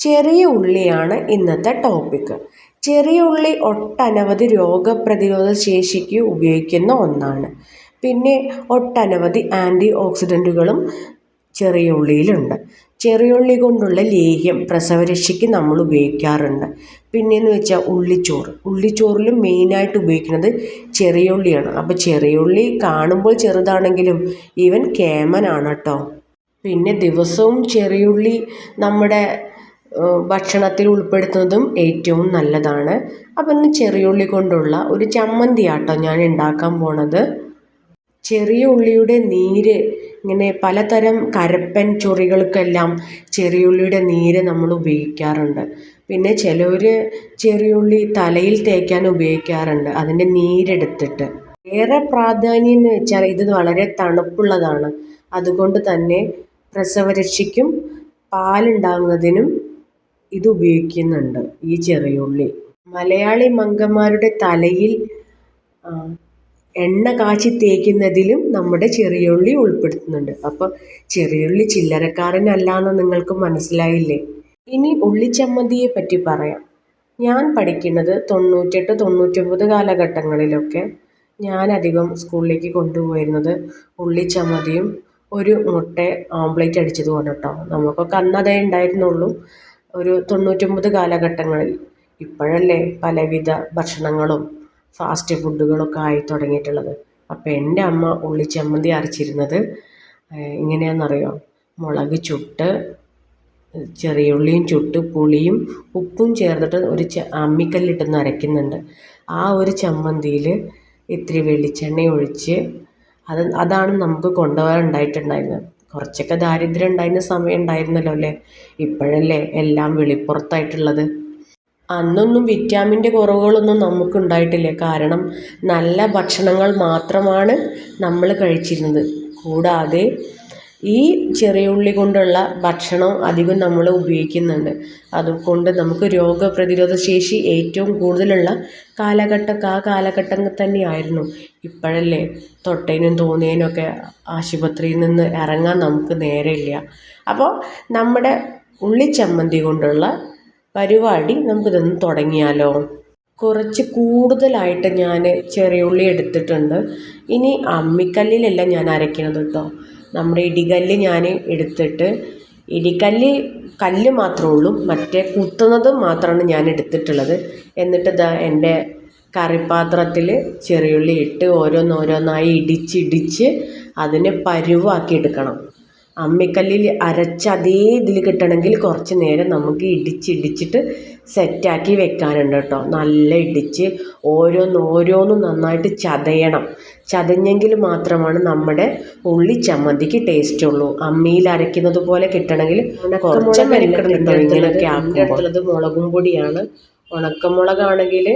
ചെറിയ ഉള്ളിയാണ് ഇന്നത്തെ ടോപ്പിക്ക് ചെറിയ ഉള്ളി ഒട്ടനവധി രോഗപ്രതിരോധ ശേഷിക്ക് ഉപയോഗിക്കുന്ന ഒന്നാണ്. പിന്നെ ഒട്ടനവധി ആന്റി ഓക്സിഡന്റുകളും ചെറിയ ഉള്ളിയിലുണ്ട്. ചെറിയ ഉള്ളി കൊണ്ടുള്ള ലേഹ്യം പ്രസവരക്ഷയ്ക്ക് നമ്മൾ ഉപയോഗിക്കാറുണ്ട്. പിന്നെയെന്ന് വെച്ചാൽ ഉള്ളിച്ചോറ്. ഉള്ളിച്ചോറിലും മെയിനായിട്ട് ഉപയോഗിക്കുന്നത് ചെറിയ ഉള്ളിയാണ്. അപ്പോൾ ചെറിയ ഉള്ളി കാണുമ്പോൾ ചെറുതാണെങ്കിലും ഈവൻ കേമനാണ് കേട്ടോ പിന്നെ ദിവസവും ചെറിയുള്ളി നമ്മുടെ ഭക്ഷണത്തിൽ ഉൾപ്പെടുത്തുന്നതും ഏറ്റവും നല്ലതാണ്. അപ്പം ഇന്ന് ചെറിയുള്ളി കൊണ്ടുള്ള ഒരു ചമ്മന്തിയാട്ടോ ഞാൻ ഉണ്ടാക്കാൻ പോണത്. ചെറിയ ഉള്ളിയുടെ നീര് ഇങ്ങനെ പലതരം കരപ്പൻ ചൊറികൾക്കെല്ലാം ചെറിയുള്ളിയുടെ നീര് നമ്മൾ ഉപയോഗിക്കാറുണ്ട്. പിന്നെ ചിലർ ചെറിയുള്ളി തലയിൽ തേക്കാൻ ഉപയോഗിക്കാറുണ്ട് അതിന്റെ നീരെടുത്തിട്ട്. ഏറെ പ്രാധാന്യം എന്ന് വെച്ചാൽ ഇത് വളരെ തണുപ്പുള്ളതാണ്. അതുകൊണ്ട് തന്നെ പ്രസവരക്ഷയ്ക്കും പാലുണ്ടാകുന്നതിനും ഇത് ഉപയോഗിക്കുന്നുണ്ട് ഈ ചെറിയുള്ളി. മലയാളി മങ്കന്മാരുടെ തലയിൽ എണ്ണ കാച്ചി തേക്കുന്നതിലും നമ്മുടെ ചെറിയുള്ളി ഉൾപ്പെടുത്തുന്നുണ്ട്. അപ്പോൾ ചെറിയുള്ളി ചില്ലറക്കാരനല്ല എന്ന് നിങ്ങൾക്ക് മനസ്സിലായില്ലേ? ഇനി ഉള്ളിച്ചമ്മന്തിയെ പറ്റി പറയാം. ഞാൻ പഠിക്കുന്നത് തൊണ്ണൂറ്റെട്ട് തൊണ്ണൂറ്റൊമ്പത് കാലഘട്ടങ്ങളിലൊക്കെ ഞാൻ അധികം സ്കൂളിലേക്ക് കൊണ്ടുപോയിരുന്നത് ഉള്ളിച്ചമ്മന്തിയും ഒരു മുട്ട ഓംപ്ലേറ്റ് അടിച്ചതുമാണ് കേട്ടോ നമുക്കൊക്കെ അന്നതേ ഉണ്ടായിരുന്നുള്ളൂ. ഒരു തൊണ്ണൂറ്റൊമ്പത് കാലഘട്ടങ്ങളിൽ ഇപ്പോഴല്ലേ പലവിധ ഭക്ഷണങ്ങളും ഫാസ്റ്റ് ഫുഡുകളൊക്കെ ആയി തുടങ്ങിയിട്ടുള്ളത്. അപ്പം എന്റെ അമ്മ ഉള്ളിച്ചമ്മന്തി അരച്ചിരുന്നത് എങ്ങനെയാണെന്നറിയോ മുളക് ചുട്ട് ചെറിയ ഉള്ളിയും ചുട്ട് പുളിയും ഉപ്പും ചേർത്തിട്ട് ഒരു ച അമ്മിക്കല്ലിട്ടൊന്ന് അരയ്ക്കുന്നുണ്ട്. ആ ഒരു ചമ്മന്തിയിൽ ഇത്തിരി വെളിച്ചെണ്ണ ഒഴിച്ച് അത് അതാണ് നമുക്ക് കൊണ്ടുപോകാൻ ഉണ്ടായിട്ടുണ്ടായിരുന്നത് കുറച്ചൊക്കെ ദാരിദ്ര്യം ഉണ്ടായിരുന്ന സമയം ഉണ്ടായിരുന്നല്ലോ അല്ലേ? ഇപ്പോഴല്ലേ എല്ലാം വെളിപ്പുറത്തായിട്ടുള്ളത്. അന്നൊന്നും വിറ്റാമിന്റെ കുറവുകളൊന്നും നമുക്ക് ഉണ്ടായിട്ടില്ല കാരണം നല്ല ഭക്ഷണങ്ങൾ മാത്രമാണ് നമ്മൾ കഴിച്ചിരുന്നത്. കൂടാതെ ഈ ചെറിയ ഉള്ളി കൊണ്ടുള്ള ഭക്ഷണം അധികം നമ്മൾ ഉപയോഗിക്കുന്നുണ്ട്. അതുകൊണ്ട് നമുക്ക് രോഗപ്രതിരോധ ശേഷി ഏറ്റവും കൂടുതലുള്ള കാലഘട്ടം ആ കാലഘട്ടം തന്നെയായിരുന്നു. ഇപ്പോഴല്ലേ തൊട്ടേനും തോന്നിയതിനൊക്കെ ആശുപത്രിയിൽ നിന്ന് ഇറങ്ങാൻ നമുക്ക് നേരമില്ല. അപ്പോൾ നമ്മുടെ ഉള്ളിച്ചമ്മന്തി കൊണ്ടുള്ള പരിപാടി നമുക്കിതൊന്ന് തുടങ്ങിയാലോ? കുറച്ച് കൂടുതലായിട്ട് ഞാൻ ചെറിയ ഉള്ളി എടുത്തിട്ടുണ്ട്. ഇനി അമ്മിക്കല്ലിലല്ല ഞാൻ അരയ്ക്കുന്നത് കേട്ടോ. നമ്മുടെ ഇടികല്ല് ഞാൻ എടുത്തിട്ട് ഇടിക്കല്ല് കല്ല് മാത്രമേ ഉള്ളൂ മറ്റേ കുത്തുന്നത് മാത്രമാണ് ഞാൻ എടുത്തിട്ടുള്ളത്. എന്നിട്ട് ഇതാ എന്റെ കറിപ്പാത്രത്തിൽ ചെറിയുള്ളി ഇട്ട് ഓരോന്നോരോന്നായി ഇടിച്ചിടിച്ച് അതിനെ പരുവാക്കി എടുക്കണം. അമ്മിക്കല്ലിൽ അരച്ച അതേ ഇതിൽ കിട്ടണമെങ്കിൽ കുറച്ച് നേരം നമുക്ക് ഇടിച്ചിടിച്ചിട്ട് സെറ്റാക്കി വെക്കാനുണ്ട് കേട്ടോ. നല്ല ഇടിച്ച് ഓരോന്ന് ഓരോന്നും നന്നായിട്ട് ചതയണം. ചതഞ്ഞെങ്കിൽ മാത്രമാണ് നമ്മുടെ ഉള്ളി ചമ്മന്തിക്ക് ടേസ്റ്റ് ഉള്ളൂ. അമ്മിയിൽ അരയ്ക്കുന്നത് പോലെ കിട്ടണമെങ്കിൽ കുറച്ച് ഇങ്ങനെയൊക്കെ ആക്കുന്നത് മുളകും പൊടിയാണ്. ഉണക്കമുളകാണെങ്കിൽ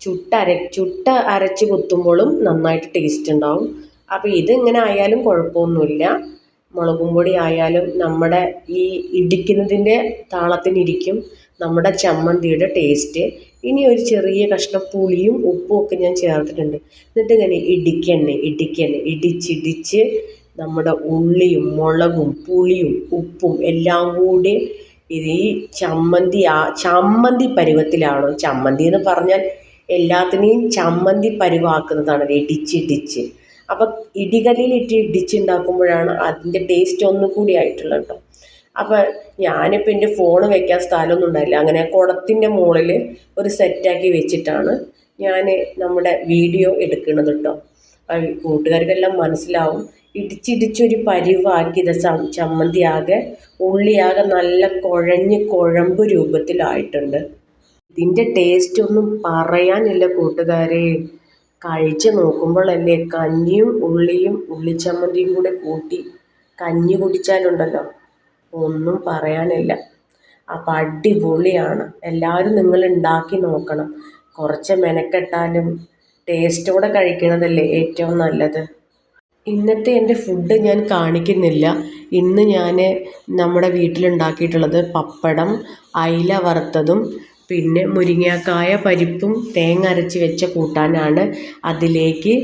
ചുട്ടര ചുട്ട അരച്ച് കുത്തുമ്പോഴും നന്നായിട്ട് ടേസ്റ്റ് ഉണ്ടാവും. അപ്പോൾ ഇതിങ്ങനെ ആയാലും കുഴപ്പമൊന്നുമില്ല. മുളകും പൊടി ആയാലും നമ്മുടെ ഈ ഇടിക്കുന്നതിന്റെ താളത്തിനിരിക്കും നമ്മുടെ ചമ്മന്തിയുടെ ടേസ്റ്റ് ഇനി ഒരു ചെറിയ കഷ്ണം പുളിയും ഉപ്പും ഒക്കെ ഞാൻ ചേർത്തിട്ടുണ്ട്. എന്നിട്ട് ഇങ്ങനെ ഇടിക്കണേ ഇടിക്കണേ ഇടിച്ചിടിച്ച് നമ്മുടെ ഉള്ളിയും മുളകും പുളിയും ഉപ്പും എല്ലാം കൂടി ഇത് ഈ ചമ്മന്തി ആ ചമ്മന്തി പരുവത്തിലാണോ? ചമ്മന്തി എന്ന് പറഞ്ഞാൽ എല്ലാത്തിനെയും ചമ്മന്തി പരുവാക്കുന്നതാണ്. ഇടിച്ചിടിച്ച്. അപ്പം ഇടികല്ലിലിട്ട് ഇടിച്ചുണ്ടാക്കുമ്പോഴാണ് അതിന്റെ ടേസ്റ്റ് ഒന്നും കൂടി ആയിട്ടുള്ളത് കേട്ടോ. അപ്പോൾ ഞാനിപ്പോൾ എന്റെ ഫോൺ വെക്കാൻ സ്ഥലമൊന്നും ഉണ്ടായില്ല. അങ്ങനെ കുടത്തിന്റെ മുകളിൽ ഒരു സെറ്റാക്കി വെച്ചിട്ടാണ് ഞാൻ നമ്മുടെ വീഡിയോ എടുക്കുന്നത് കേട്ടോ. കൂട്ടുകാർക്കെല്ലാം മനസ്സിലാവും. ഇടിച്ചിടിച്ചൊരു പരിവാക്കിയത് ചമ്മന്തിയാകെ ഉള്ളിയാകെ നല്ല കുഴഞ്ഞ് കുഴമ്പ് രൂപത്തിലായിട്ടുണ്ട്. ഇതിന്റെ ടേസ്റ്റ് ഒന്നും പറയാനില്ല കൂട്ടുകാരെ. കഴിച്ച് നോക്കുമ്പോഴല്ലേ കഞ്ഞിയും ഉള്ളിയും ഉള്ളിച്ചമ്മന്തിയും കൂടെ കൂട്ടി കഞ്ഞി കുടിച്ചാലുണ്ടല്ലോ? ഒന്നും പറയാനില്ല. അപ്പം അടിപൊളിയാണ്. എല്ലാവരും നിങ്ങൾ ഉണ്ടാക്കി നോക്കണം. കുറച്ച് മെനക്കെട്ടാലും ടേസ്റ്റോടെ കഴിക്കണതല്ലേ ഏറ്റവും നല്ലത്. ഇന്നത്തെ എന്റെ ഫുഡ് ഞാൻ കാണിക്കുന്നില്ല. ഇന്ന് ഞാൻ നമ്മുടെ വീട്ടിലുണ്ടാക്കിയിട്ടുള്ളത് പപ്പടം അയില വറുത്തതും പിന്നെ മുരിങ്ങക്കായ പരിപ്പും തേങ്ങ അരച്ച് വെച്ച കൂട്ടാനാണ് അതിലേക്ക്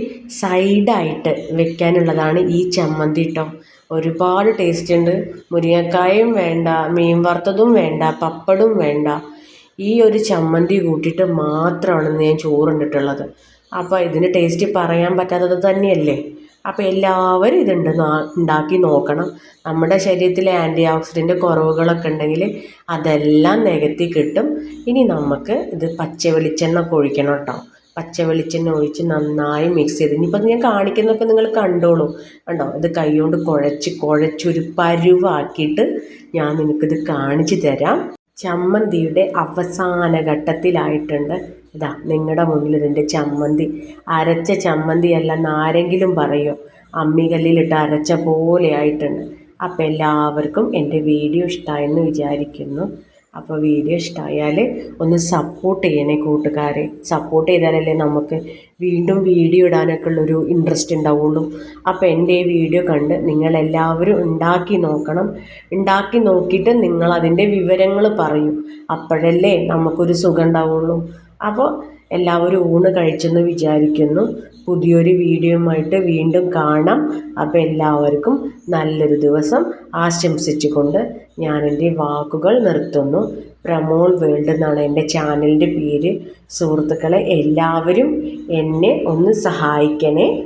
സൈഡായിട്ട് വെക്കാനുള്ളതാണ് ഈ ചമ്മന്തി കേട്ടോ ഒരുപാട് ടേസ്റ്റ് ഉണ്ട്. മുരിങ്ങക്കായും വേണ്ട മീൻ വറുത്തതും വേണ്ട പപ്പടും വേണ്ട. ഈ ഒരു ചമ്മന്തി കൂട്ടിയിട്ട് മാത്രമാണ് ഞാൻ ചോറുണ്ടിട്ടുള്ളത് അപ്പോൾ ഇതിന് ടേസ്റ്റ് പറയാൻ പറ്റാത്തത് തന്നെയല്ലേ? അപ്പോൾ എല്ലാവരും ഇതുണ്ട് ഉണ്ടാക്കി നോക്കണം. നമ്മുടെ ശരീരത്തിൽ ആന്റി ഓക്സിഡന്റ് കുറവുകളൊക്കെ ഉണ്ടെങ്കിൽ അതെല്ലാം നികത്തി കിട്ടും. ഇനി നമുക്ക് ഇത് പച്ച വെളിച്ചെണ്ണ ഒഴിക്കണം കേട്ടോ. പച്ച വെളിച്ചെണ്ണ ഒഴിച്ച് നന്നായി മിക്സ് ചെയ്ത് ഇനിയിപ്പോൾ ഞാൻ കാണിക്കുന്നതൊക്കെ നിങ്ങൾ കണ്ടോളൂ. കണ്ടോ? ഇത് കൈകൊണ്ട് കുഴച്ച് കുഴച്ചൊരു പരുവാക്കിയിട്ട് ഞാൻ നിങ്ങൾക്കിത് കാണിച്ചു തരാം. ചമ്മന്തിയുടെ അവസാന ഘട്ടത്തിലായിട്ടുണ്ട് ഇതാ നിങ്ങളുടെ മുന്നിൽ ഇതിന്റെ ചമ്മന്തി. അരച്ച ചമ്മന്തി അല്ലെന്ന് ആരെങ്കിലും പറയുമോ അമ്മികല്ലിലിട്ട് അരച്ച പോലെ ആയിട്ടുണ്ട്. അപ്പോൾ എല്ലാവർക്കും എന്റെ വീഡിയോ ഇഷ്ടമായെന്ന് വിചാരിക്കുന്നു. അപ്പോൾ വീഡിയോ ഇഷ്ടമായാൽ ഒന്ന് സപ്പോർട്ട് ചെയ്യണേ കൂട്ടുകാരെ. സപ്പോർട്ട് ചെയ്താലല്ലേ നമുക്ക് വീണ്ടും വീഡിയോ ഇടാനൊക്കെ ഉള്ളൊരു ഇൻട്രസ്റ്റ് ഉണ്ടാവുള്ളൂ. അപ്പോൾ എന്റെ ഈ വീഡിയോ കണ്ട് നിങ്ങളെല്ലാവരും ഉണ്ടാക്കി നോക്കണം. ഉണ്ടാക്കി നോക്കിയിട്ട് നിങ്ങളതിന്റെ വിവരങ്ങൾ പറയും. അപ്പോഴല്ലേ നമുക്കൊരു സുഖം ഉണ്ടാവുള്ളൂ. അപ്പോൾ എല്ലാവരും ഊണ് കഴിച്ചെന്ന് വിചാരിക്കുന്നു. പുതിയൊരു വീഡിയോയുമായിട്ട് വീണ്ടും കാണാം. അപ്പോൾ എല്ലാവർക്കും നല്ലൊരു ദിവസം ആശംസിച്ചുകൊണ്ട് ഞാൻ എന്റെ വാക്കുകൾ നിർത്തുന്നു. പ്രമോൾ വേൾഡ് എന്നാണ് എന്റെ ചാനലിന്റെ പേര്. സുഹൃത്തുക്കളെ എല്ലാവരും എന്നെ ഒന്ന് സഹായിക്കണേ.